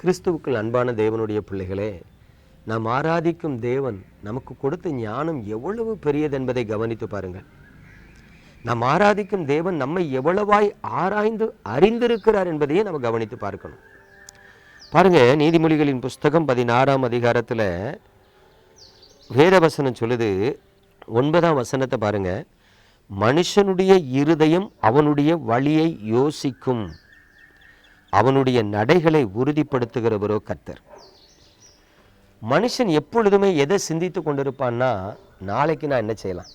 கிறிஸ்துவுக்குள் அன்பான தேவனுடைய பிள்ளைகளே நாம் ஆராதிக்கும் தேவன் நமக்கு கொடுத்த ஞானம் எவ்வளவு பெரியது என்பதை கவனித்து பாருங்கள். நாம் ஆராதிக்கும் தேவன் நம்மை எவ்வளவாய் ஆராய்ந்து அறிந்திருக்கிறார் என்பதையே நம்ம கவனித்து பார்க்கணும். பாருங்க நீதிமொழிகளின் புஸ்தகம் பதினாறாம் அதிகாரத்தில் வேதவசனம் சொல்லுது. ஒன்பதாம் வசனத்தை பாருங்க. மனுஷனுடைய இருதயம் அவனுடைய வழியை யோசிக்கும். அவனுடைய நடைகளை உறுதிப்படுத்துகிறவரோ கர்த்தர். மனுஷன் எப்பொழுதுமே எதை சிந்தித்து கொண்டிருப்பான்னா நாளைக்கு நான் என்ன செய்யலாம்?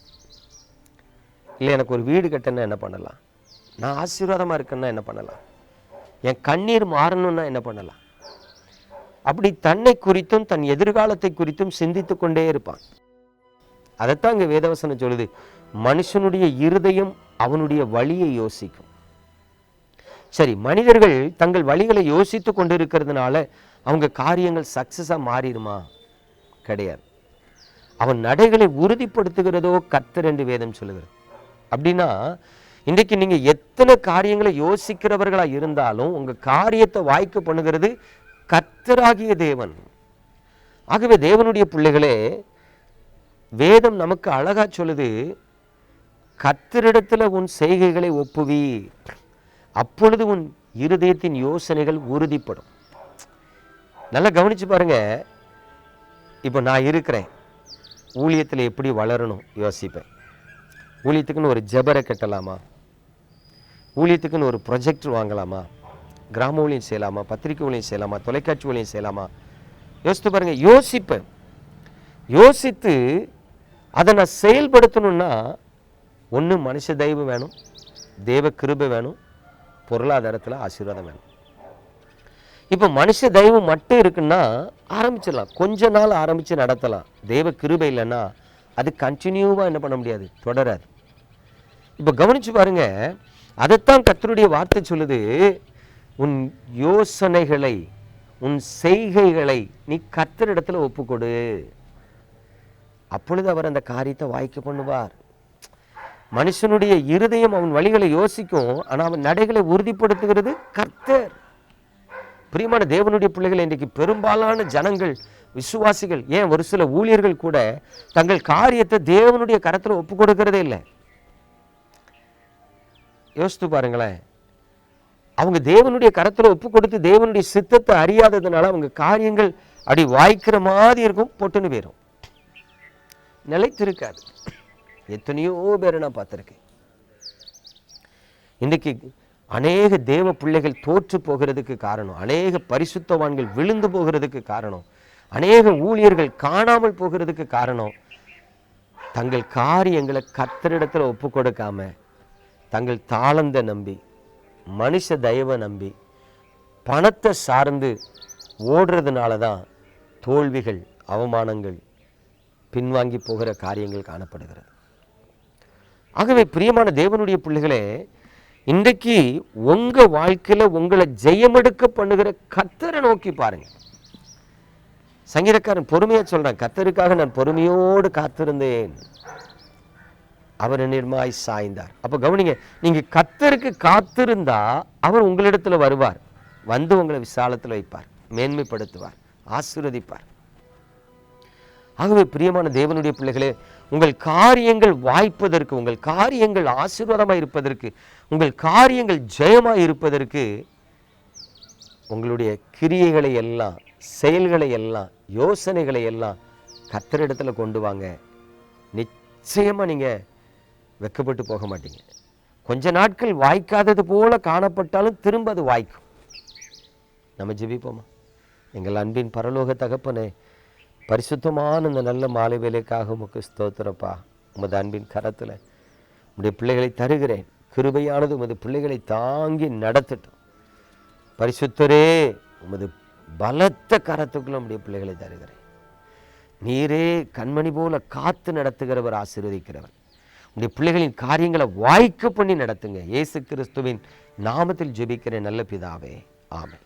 இல்லை எனக்கு ஒரு வீடு கட்டணும்னா என்ன பண்ணலாம்? நான் ஆசீர்வாதமாக இருக்கேன்னா என்ன பண்ணலாம்? என் கண்ணீர் மாறணும்னா என்ன பண்ணலாம்? அப்படி தன்னை குறித்தும் தன் எதிர்காலத்தை குறித்தும் சிந்தித்து கொண்டே இருப்பான். அதைத்தான் இங்கே வேதவசனம் சொல்லுது. மனுஷனுடைய இருதயம் அவனுடைய வழியை யோசிக்கும். சரி மனிதர்கள் தங்கள் வழிகளை யோசித்து கொண்டு இருக்கிறதுனால அவங்க காரியங்கள் சக்சஸாக மாறிடுமா? கிடையாது. அவன் நடைகளை உறுதிப்படுத்துகிறதோ கத்தர் என்று வேதம் சொல்லுகிறது. அப்படின்னா இன்றைக்கு நீங்கள் எத்தனை காரியங்களை யோசிக்கிறவர்களா இருந்தாலும் உங்கள் காரியத்தை வாய்க்க பண்ணுகிறது கத்தராகிய தேவன். ஆகவே தேவனுடைய பிள்ளைகளே வேதம் நமக்கு அழகா சொல்லுது கர்த்தரிடத்துல உன் செய்கைகளை ஒப்புவி. அப்பொழுது உன் இருதயத்தின் யோசனைகள் உறுதிப்படும். நல்லா கவனிச்சு பாருங்க. இப்போ நான் இருக்கிறேன். ஊழியத்தில் எப்படி வளரணும் யோசிப்பேன். ஊழியத்துக்குன்னு ஒரு ஜபரை கட்டலாமா? ஊழியத்துக்குன்னு ஒரு ப்ரொஜெக்டர் வாங்கலாமா? கிராம ஊழியம் செய்யலாமா? பத்திரிக்கை ஊழியம் செய்யலாமா? தொலைக்காட்சி ஊழியம் செய்யலாமா? யோசித்து பாருங்க. யோசிப்பேன். யோசித்து அதை நான் செயல்படுத்தணும்னா ஒன்று மனுஷ தெய்வம் வேணும். தேவ கிருபை வேணும். பொருளாதாரத்தில் ஆசீர்வாதம் வேணும். இப்போ மனுஷ தெய்வம் மட்டும் இருக்குன்னா ஆரம்பிச்சிடலாம். கொஞ்ச நாள் ஆரம்பித்து நடத்தலாம். தெய்வ கிருபை இல்லைன்னா அது கண்டினியூவாக என்ன பண்ண முடியாது? தொடராது. இப்போ கவனிச்சு பாருங்க. அதைத்தான் கத்தருடைய வார்த்தை சொல்லுது. உன் யோசனைகளை உன் செய்கைகளை நீ கர்த்தரிடத்துல ஒப்புக்கொடு. அப்பொழுது அவர் அந்த காரியத்தை வாய்க்க பண்ணுவார். மனுஷனுடைய இருதயம் அவன் வழிகளை யோசிக்கும் ஆனால் அவன் நடைகளை உறுதிப்படுத்துகிறது கர்த்தர். பிரியமான தேவனுடைய பிள்ளைகள் இன்றைக்கு பெரும்பாலான ஜனங்கள் விசுவாசிகள் ஏன் ஒரு சில ஊழியர்கள் கூட தங்கள் காரியத்தை தேவனுடைய கரத்தில் ஒப்பு கொடுக்கறதே இல்லை. யோசித்து பாருங்களேன். அவங்க தேவனுடைய கரத்தில் ஒப்பு கொடுத்து தேவனுடைய சித்தத்தை அறியாததுனால அவங்க காரியங்கள் அப்படி வாய்க்கிற மாதிரி இருக்கும் பொட்டுன்னு போயிடும் நிலைத்திருக்காது. எத்தனையோ பேரை நான் பார்த்துருக்கேன். இன்றைக்கு அநேக தேவ பிள்ளைகள் தோற்று போகிறதுக்கு காரணம் அநேக பரிசுத்தவான்கள் விழுந்து போகிறதுக்கு காரணம் அநேக ஊழியர்கள் காணாமல் போகிறதுக்கு காரணம் தங்கள் காரியங்களை கத்தரிடத்தில் ஒப்பு கொடுக்காம தங்கள் தாளந்த நம்பி மனுஷ தயவை நம்பி பணத்தை சார்ந்து ஓடுறதுனால தான் தோல்விகள் அவமானங்கள் பின்வாங்கி போகிற காரியங்கள் காணப்படுகிறது. ஆகவே பிரியமான தேவனுடைய பிள்ளைகளே இன்றைக்கு உங்க வாழ்க்கையில உங்களை ஜெயமெடுக்க பண்ணுகிற கத்தரை நோக்கி பாருங்க. சங்கீதக்காரன் பொறுமையா சொல்றேன் கத்தருக்காக நான் பொறுமையோடு காத்திருந்தேன். அவர் நிர்மாய் சாய்ந்தார். அப்ப கவனிங்க நீங்க கத்தருக்கு காத்திருந்தா அவர் உங்களிடத்துல வருவார். வந்து உங்களை விசாலத்தில் வைப்பார் மேன்மைப்படுத்துவார் ஆசீர்வதிப்பார். ஆகவே பிரியமான தேவனுடைய பிள்ளைகளே உங்கள் காரியங்கள் வாய்ப்பதற்கு உங்கள் காரியங்கள் ஆசீர்வாதமாக இருப்பதற்கு உங்கள் காரியங்கள் ஜெயமாக இருப்பதற்கு உங்களுடைய கிரியைகளை எல்லாம் செயல்களை எல்லாம் யோசனைகளை எல்லாம் கத்தரிடத்துல கொண்டு வாங்க. நிச்சயமாக நீங்கள் வெக்கப்பட்டு போக மாட்டீங்க. கொஞ்ச நாட்கள் வாய்க்காதது போல காணப்பட்டாலும் திரும்ப அது வாய்க்கும். நம்ம ஜெபிப்போமா? எங்கள் அன்பின் பரலோக தகப்பனே பரிசுத்தமான இந்த நல்ல மாலை வேலைக்காக உமக்கு ஸ்தோத்திரப்பா. உமது அன்பின் கரத்தில் உடைய பிள்ளைகளை தருகிறேன். கிருபையானது உமது பிள்ளைகளை தாங்கி நடத்தட்டும். பரிசுத்தரே உமது பலத்த கரத்துக்குள்ள உடைய பிள்ளைகளை தருகிறேன். நீரே கண்மணி போல காத்து நடத்துகிறவர் ஆசீர்வதிக்கிறவர். உடைய பிள்ளைகளின் காரியங்களை வாய்க்க பண்ணி நடத்துங்க. இயேசு கிறிஸ்துவின் நாமத்தில் ஜெபிக்கிற நல்ல பிதாவே. ஆமை